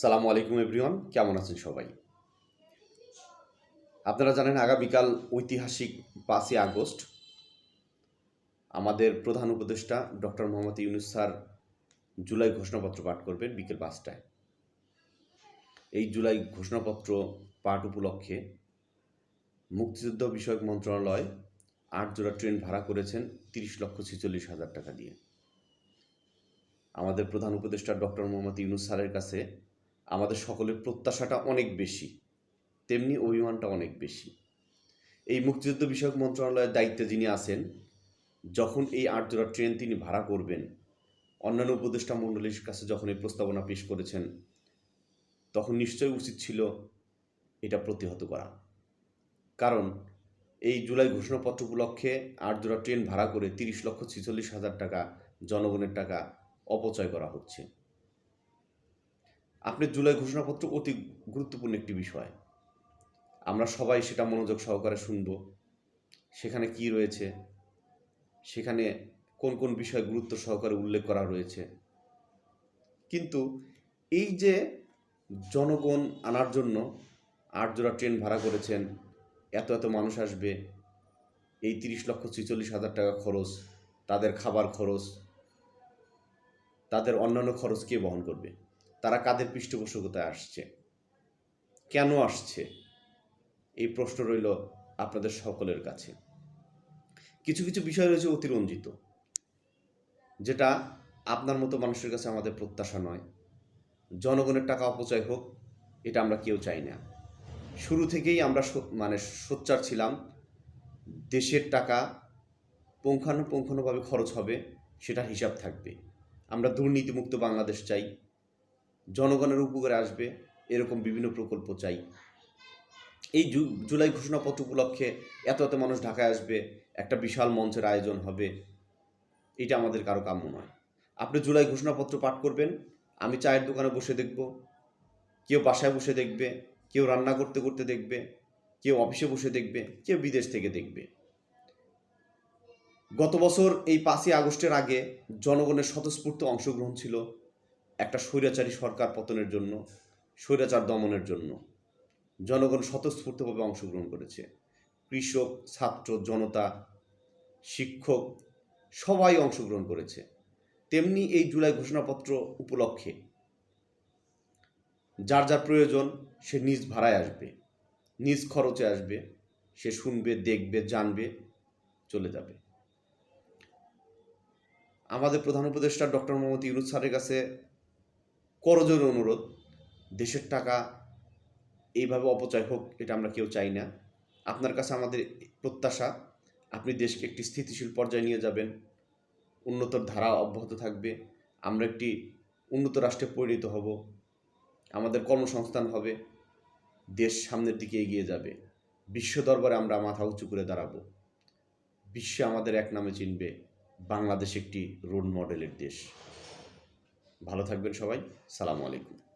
সালামু আলাইকুম এভরিওয়ান, কেমন আছেন সবাই? আপনারা জানেন আগামীকাল ঐতিহাসিক পাঁচই আগস্ট। আমাদের প্রধান উপদেষ্টা doctor Mohammad Yunus sir July ঘোষণাপত্র পাঠ করবেন বিকেল পাঁচটায়। এই জুলাই ঘোষণাপত্র পাঠ উপলক্ষে মুক্তিযুদ্ধ বিষয়ক মন্ত্রণালয় আট জোড়া ট্রেন ভাড়া করেছেন তিরিশ লক্ষ ছেচল্লিশ হাজার টাকা দিয়ে। আমাদের প্রধান উপদেষ্টা ডক্টর মোহাম্মদ ইউনুস স্যারের কাছে আমাদের সকলের প্রত্যাশাটা অনেক বেশি, তেমনি অভিমানটা অনেক বেশি। এই মুক্তিযুদ্ধ বিষয়ক মন্ত্রণালয়ের দায়িত্বে যিনি আছেন, যখন এই আট জোড়া ট্রেন তিনি ভাড়া করবেন, অন্যান্য উপদেষ্টা মণ্ডলীর কাছে যখন এই প্রস্তাবনা পেশ করেছেন, তখন নিশ্চয়ই উচিত ছিল এটা প্রতিহত করা। কারণ এই জুলাই ঘোষণাপত্র উপলক্ষে আট জোড়া ট্রেন ভাড়া করে তিরিশ লক্ষ ছেচল্লিশ হাজার টাকা জনগণের টাকা অপচয় করা হচ্ছে। আপনি জুলাই ঘোষণাপত্র অতি গুরুত্বপূর্ণ একটি বিষয়। আমরা সবাই সেটা মনোযোগ সহকারে শুনব। সেখানে কি রয়েছে? সেখানে কোন কোন বিষয় গুরুত্ব সহকারে উল্লেখ করা রয়েছে? কিন্তু এই যে জনগণ আনার জন্য আট জোড়া ট্রেন ভাড়া করেছেন, এত এত মানুষ আসবে, এই তিরিশ লক্ষ ছেচল্লিশ হাজার টাকা খরচ, তাদের খাবার খরচ, তাদের অন্যান্য খরচ কে বহন করবে? তারা কাদের পৃষ্ঠপোষকতায় আসছে? কেন আসছে? এই প্রশ্ন রইল আপনাদের সকলের কাছে। কিছু কিছু বিষয় রয়েছে অতিরঞ্জিত, যেটা আপনার মতো মানুষের কাছে আমাদের প্রত্যাশা নয়। জনগণের টাকা অপচয় হোক, এটা আমরা কেউ চাই না। শুরু থেকেই আমরা মানে সোচ্চার ছিলাম, দেশের টাকা পুঙ্খানুপুঙ্খানুভাবে খরচ হবে সেটা হিসাব থাকবে। আমরা দুর্নীতিমুক্ত বাংলাদেশ চাই। জনগণের উপকারে আসবে, এরকম বিভিন্ন প্রকল্প চাই। এই জুলাই ঘোষণাপত্র উপলক্ষে এত এত মানুষ ঢাকায় আসবে, একটা বিশাল মঞ্চের আয়োজন হবে, এটা আমাদের কারও কাম্য নয়। আপনি জুলাই ঘোষণাপত্র পাঠ করবেন, আমি চায়ের দোকানে বসে দেখব, কেউ বাসায় বসে দেখবে, কেউ রান্না করতে করতে দেখবে, কেউ অফিসে বসে দেখবে, কেউ বিদেশ থেকে দেখবে। গত বছর এই পাঁচই আগস্টের আগে জনগণের স্বতঃস্ফূর্ত অংশগ্রহণ ছিল একটা স্বৈরাচারী সরকার পতনের জন্য, স্বৈরাচার দমনের জন্য জনগণ স্বতঃস্ফূর্তভাবে অংশগ্রহণ করেছে। কৃষক, ছাত্র, জনতা, শিক্ষক সবাই অংশগ্রহণ করেছে। তেমনি এই জুলাই ঘোষণাপত্র উপলক্ষে যার যার প্রয়োজন সে নিজ ভাড়ায় আসবে, নিজ খরচে আসবে, সে শুনবে, দেখবে, জানবে, চলে যাবে। আমাদের প্রধান উপদেষ্টা ডক্টর মোহাম্মদ ইউনুস স্যারের কাছে করজোর অনুরোধ, দেশের টাকা এইভাবে অপচয় হোক, এটা আমরা কেউ চাই না। আপনার কাছে আমাদের প্রত্যাশা, আপনি দেশকে একটি স্থিতিশীল পর্যায়ে নিয়ে যাবেন, উন্নতর ধারা অব্যাহত থাকবে, আমরা একটি উন্নত রাষ্ট্রে পরিণত হব, আমাদের কর্মসংস্থান হবে, দেশ সামনের দিকে এগিয়ে যাবে। বিশ্ব দরবারে আমরা মাথা উঁচু করে দাঁড়াবো। বিশ্বে আমাদের এক নামে চিনবে, বাংলাদেশ একটি রোল মডেলের দেশ। ভালো থাকবেন সবাই। সালামু আলাইকুম।